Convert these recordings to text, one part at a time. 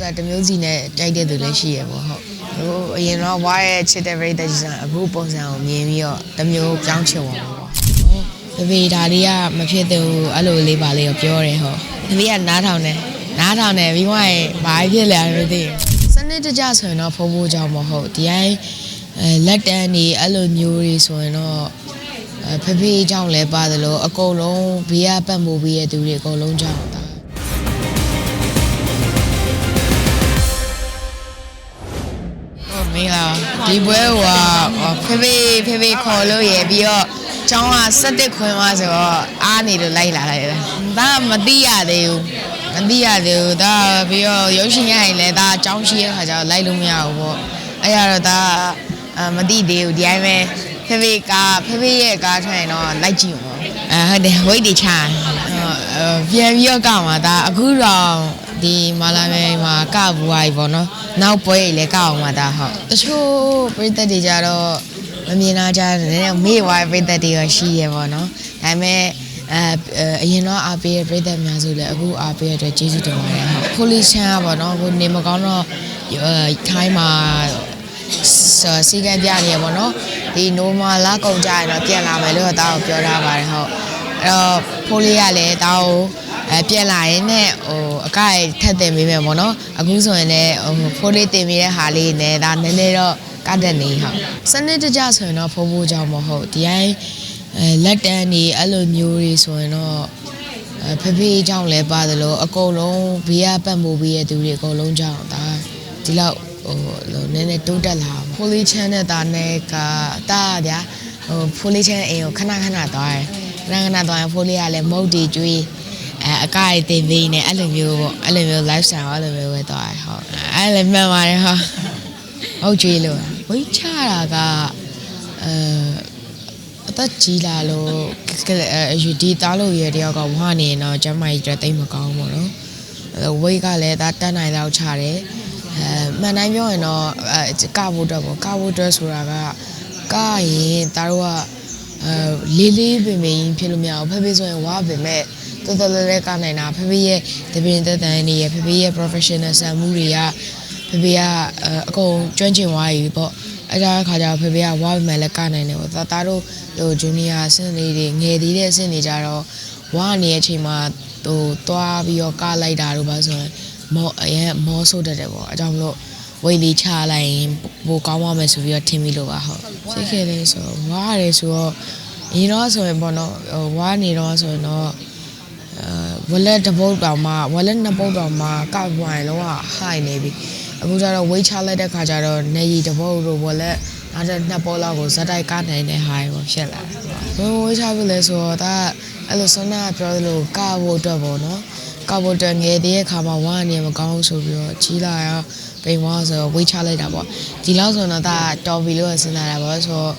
စံတစ်မျိုးစီနဲ့တိုက်တဲ့သူလည်းရှိရပေါ့ဟုတ်ဟိုအရင်တော့ဝါရဲ့ချစ်တဲ့ပရိသတ်ကြီးစံအခုပုံစံကိုမြင်ပြီးတော့တစ်မျိုးပြောင်းချင်သွားပါပေါ့ဟုတ်ဘေဘေဒါလေးကမဖြစ်သေးဘူးအဲ့လိုလေးပါလေးကိုပြောတယ်ဟုတ်ဘေဘေကနားထောင်တယ်နားထောင်တယ်ပြီးမှရင်ဘာဖြစ်လဲမသိဘူးစနစ်တကျဆိုရင်တော့ဖုံးဖို့ကြောင့်မဟုတ်ဒီအိုင်းအဲလက်တန်းနေအဲ့လိုမျိုးတွေဆိုရင်တော့အဲ ဖေဖေကြောင့်လည်းပါတယ်လို့အကုန်လုံးဘေးကပတ်မှုပြီးရဲ့သူတွေအကုန်လုံးကြောင့်တာဟုတ်မင်္ဂလာပါဒီပွဲဟိုဟာဖေဖေဖေဖေခေါ်လို့ရပြီးတော့ကျောင်းက17ခွင်သွားဆိုတော့အားနေလို့လိုက်လာလိုက်တာဒါမသိရသေးဘူးမသိရသေးဘူးဒါပြီးတော့ရုပ်ရှင်ရရင်လည်းဒါကျောင်းရှိရခါကျတော့လိုက်လို့မရဘူးပေါ့အဲ့ရတော့ဒါအမသိသေးဘူးဒီတိုင်းပဲ ဖေဖေကားဖေဖေရဲ့ကားထိုင်တော့လိုက်ကြည့်မှာအဲဟုတ်တယ်ဝိတ်တီချာဟုတ်ပြန်ပြီးတော့ကောက်မှာဒါအခုတော့ဒီမာလာမဲမှာကောက်ဘူးပါပေါ့နော်နောက်ပွဲကြီးလည်းကောက်အောင်မှာဒါဟုတ်တချို့ပြည်သက်တွေကြတော့မမြင်လာကြတယ်နည်းနည်းမေ့သွားပြည်သက်တွေရောရှိရပေါ့နော်ဒါပေမဲ့အဲအရင်တော့အားပေးရပြည်သက်များစုလည်းအခုအားပေးရတဲ့ကျေးဇူးတင်ပါတယ်ဟုတ်ဖိုလီချန်ကပေါ့နော်ကိုနေမကောင်းတော့ထိုင်းမှာစီကံပြနေရပေါ့နော် ဒီနိုမာလာကုန်ကြရင်တော့ပြန်လာမယ်လို့တောင်းပြောထားပါတယ်ဟုတ်အဲ့တော့ဖိုးလေးကလည်းတောင်းအဲပြန်လာရင်နဲ့ဟိုအကရထက်တင်ပေးမယ်ပေါ့နော်အခုဆိုရင်လည်းဟိုဖိုးလေးတင်ပေးတဲ့ဟာလေးနဲ့ဒါနည်းနည်းတော့ကတ်တဲ့နေဟုတ်စနစ်တကျဆိုရင်တော့ဖိုးဖိုးကြောင့်မဟုတ်ဒီအိုင်းအဲလက်တန်းနေအဲ့လိုမျိုးတွေဆိုရင်တော့အဲဖေဖေးကြောင့်လည်းပါတယ်လို့အကုန်လုံးဘေးကပတ်မှုပြီးရဲ့သူတွေအကုန်လုံးကြောင့်ဒါဒီလောက် ဟိုလိုနည်းနည်းတိုးတက်လာပါဖိုလီချန်နဲ့တာနဲ့ကတာဗျာဟိုဖိုလီချန်အိမ်ကိုခဏခဏသွားတယ်ခဏခဏသွားရင်ဖိုလီကလည်းမုတ်တီကျွေးအဲအကရတင်ပေးနေအဲ့လိုမျိုးပေါ့အဲ့လိုမျိုး lifestyle အဲ့လိုမျိုးပဲသွားတယ်ဟုတ်အဲ့လည်းမှန်ပါတယ်ဟာဟုတ်ကျွေးလို့ဝိတ်ချတာကအဲအသက်ကြီးလာလို့အဲယူဒီတားလို့ရတဲ့ယောက်ကဝါနေရင်တော့ကျမ်းမာကြီးတော့တိတ်မကောင်းဘူးနော်ဝိတ်ကလည်းဒါတက်နိုင်တော့ချတယ် အဲမှန်တိုင်းပြောရင်တော့အဲကဖို့အတွက်ပေါ့ကဖို့အတွက်ဆိုတာကကရင်တားတို့ကအဲလေးလေးပင်ပင်ဖြစ်လို့မရဘူးဖဖေဆိုရင်ဝါပင်မဲ့တော်တော်လေးလေးကနိုင်တာဖဖေရဲ့တပင်သက်တန်နေရဖဖေရဲ့ professional ဆံမှုတွေကဖဖေကအကုန်ကျွမ်းကျင်သွားပြီပေါ့အဲ့ဒါခါကျဖေဖေကဝါပင်မဲ့လည်းကနိုင်တယ်ပေါ့တာတာတို့ဟို junior အဆင့်လေးတွေငယ်သေးတဲ့အဆင့်တွေကြတော့ဝါနေတဲ့အချိန်မှာဟိုသွားပြီးတော့ကလိုက်တာတို့ပါဆိုရင် မောအရင်မောဆိုးတတ်တယ်ပေါ့အကြောင်းမလို့ဝိတ်လေးချလိုက်ရင်ပိုကောင်းသွားမယ်ဆိုပြီးတော့ထင်ပြီးလို့ပါဟုတ်စိတ်ခဲလေးဆိုဝါရတယ်ဆိုတော့အရင်တော့ဆိုရင်ပေါ့နော်ဟိုဝါနေတော့ဆိုရင်တော့အဲဝလက်တစ်ပုတ်တောင်မှဝလက်နှစ်ပုတ်တောင်မှကောက်ပွိုင်လုံးဝဟိုင်နေပြီအခုကျတော့ဝိတ်ချလိုက်တဲ့ခါကျတော့နေရီတစ်ပုတ်တို့ဝလက်နောက်တဲ့နှစ်ပုတ်လောက်ကိုဇက်တိုက်ကနိုင်တဲ့ဟာရောဖြစ်လာတယ်ဘယ်ဝိတ်ချပြီလဲဆိုတော့ဒါအဲ့လိုဆွမ်းနာပြောသလိုကဖို့အတွက်ပေါ့နော် ကဖို့အတွက်ငယ်တည်းရဲ့ခါမှာဝါနေမကောင်းဘူးဆိုပြီးတော့ကြီးလာရောပိန်ဝါဆိုတော့ဝိတ်ချလိုက်တာပေါ့ဒီလောက်ဆိုတော့ဒါတော်ပြီလို့စဉ်းစားတာပေါ့ဆိုတော့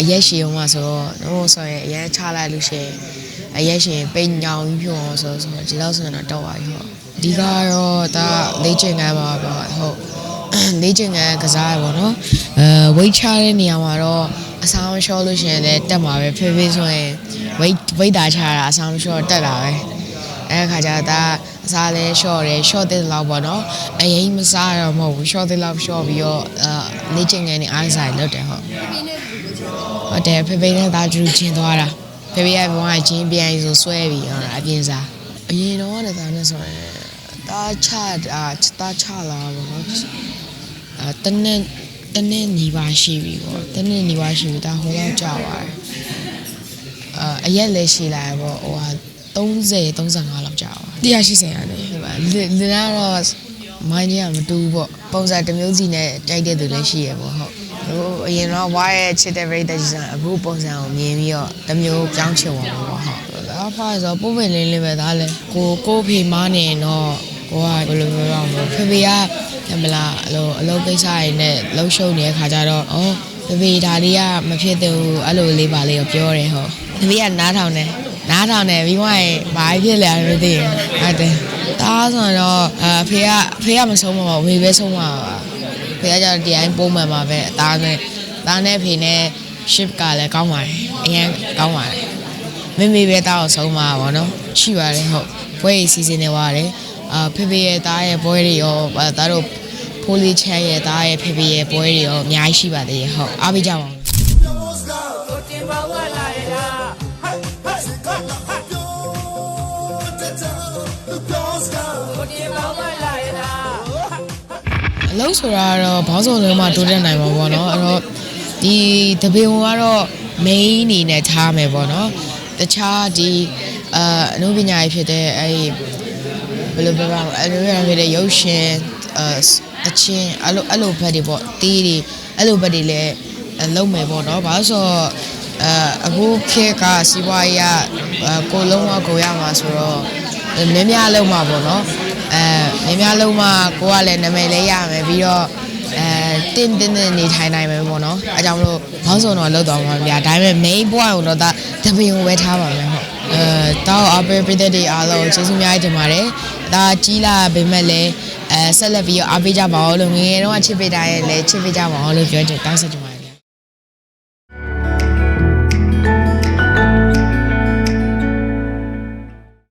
အရက်ရှည်အောင်ဆိုတော့တို့ဆိုရင်အရက်ချလိုက်လို့ရှိရင်အရက်ရှင်ပိန်ညောင်ဖြုံအောင်ဆိုဆိုဒီလောက်ဆိုရင်တော့တော့ပါပြီဟုတ်ဒီကတော့ဒါလေ့ကျင့်ခန်းပါပေါ့ဟုတ်လေ့ကျင့်ခန်းကစားရပါတော့အဲဝိတ်ချတဲ့နေရာမှာတော့အဆောင်ရှော့လို့ရှိရင်လည်းတက်မှာပဲဖေးဖေးဆိုရင်ဝိတ်ဝိတ်တာချတာအဆောင်ရှော့တက်တာပဲ အဲခါကျတော့ဒါအစားလဲရှော့တယ်ရှော့တဲ့လောက်ပေါ့နော်အရင်မစားရတော့မဟုတ်ဘူးရှော့တဲ့လောက်ရှော့ပြီးတော့အဲလေ့ကျင့်ခန်းနေအားစားလုပ်တယ်ဟုတ်ဟုတ်တယ်ဖေးဖေးနဲ့ဒါကျူးချင်းသွားတာဖေးဖေးကဘဝချင်းပြန်ဆိုဆွဲပြီးဟုတ်လားအပြင်းစားအရင်တော့လည်းဒါနဲ့ဆိုရင်တာချတာတာချလာပေါ့နော်အဲတနေ့တနေ့ညီပါရှိပြီပေါ့တနေ့ညီပါရှိပြီဒါဟိုတော့ကြာပါတယ်အဲအရက်လည်းရှိလာရပေါ့ဟိုဟာ 30 35လောက်ကြာပါ180ရတယ်ဟုတ်ပါလလကတော့မိုင်းကြီးကမတူဘူးပေါ့ပုံစံတစ်မျိုးစီနဲ့တိုက်တဲ့သူလည်းရှိရပေါ့ဟုတ်ဟိုအရင်တော့ဝါရဲ့ချစ်တဲ့ပရိသတ်ကြီးစံအခုပုံစံကိုမြင်ပြီးတော့တစ်မျိုးပြောင်းချင်သွားပါပေါ့ဟုတ်ဒါဖားဆိုပုံပင်လေးလေးပဲဒါလည်းကိုကိုဖေမားနေရင်တော့ကိုကဘယ်လိုမျိုးတော့မလို့ဖေဖေကရမလားအလိုအလုပ်ကိစ္စတွေနဲ့လှုပ်ရှုပ်နေတဲ့ခါကျတော့ဩဖေဖေဒါလေးကမဖြစ်သေးဘူးအဲ့လိုလေးပါလေးကိုပြောတယ်ဟောဖေဖေကနားထောင်တယ် နားထောင်နေပြီးမှရင်ဘာဖြစ်လဲမသိဘူးဟုတ်တယ်သားဆိုတော့အဖေကဖေကမဆုံးပါဘူးဝေပဲဆုံးပါပါဖေကကျတော့ဒီတိုင်းပုံမှန်ပါပဲအသားနဲ့သားနဲ့ဖေနဲ့ ship ကလည်းကောင်းပါတယ်အရင်ကောင်းပါတယ်မေမေပဲသားကိုဆုံးပါပါတော့ရှိပါတယ်ဟုတ်ဘွဲရီစီစဉ်နေပါတယ်အဖေဖေရဲ့သားရဲ့ဘွဲတွေရောသားတို့ဖိုးလေးချမ်းရဲ့သားရဲ့ဖေဖေရဲ့ဘွဲတွေရောအများကြီးရှိပါသေးတယ်ဟုတ်အားပေးကြပါ ကိုတင်ပါဝလာရတာအလုပ်ဆိုတာကတော့ဘောင်းစုံလုံးမှတိုးတက်နိုင်မှာပေါ့နော်အဲ့တော့ဒီတပင်ဝင်ကတော့ main အနေနဲ့ထားမယ်ပေါ့နော်တခြားဒီအာအနုပညာရေးဖြစ်တဲ့အဲ့ဒီဘယ်လိုပြောပါမလဲအနုပညာရေးဖြစ်တဲ့ရုပ်ရှင်အာအချင်းအဲ့လိုအဲ့လိုဘက်တွေပေါ့တီးတွေအဲ့လိုဘက်တွေလည်းအဲ့လုပ်မယ်ပေါ့နော်ဘာလို့ဆိုတော့အာအခုခေတ်ကစီးပွားရေးကအာကိုယ်လုံးဝကိုရမှာဆိုတော့ များများလုံးမှာပေါ့နော်အဲများများလုံးမှာကိုကလည်းနာမည်လေးရမယ်ပြီးတော့အဲတင်းတင်းတင်းနေထိုင်နိုင်မယ်ပေါ့နော်အဲကြောင့်မလို့ဘောင်းစုံတော့လောက်တော့မှာဗျာဒါပေမဲ့ main point ကိုတော့ဒါတပင်ကိုပဲထားပါမယ်ဟုတ်အဲတောက်အပယ်ပြည်သက်တွေအားလုံးကျေးဇူးများကြီးတင်ပါတယ်ဒါကြီးလာပေမဲ့လည်းအဲဆက်လက်ပြီးတော့အားပေးကြပါဦးလို့ငယ်ငယ်တုန်းကချစ်ပေးတာရဲ့လည်းချစ်ပေးကြပါဦးလို့ပြောချင်တောင်းဆိုချင်ပါတယ်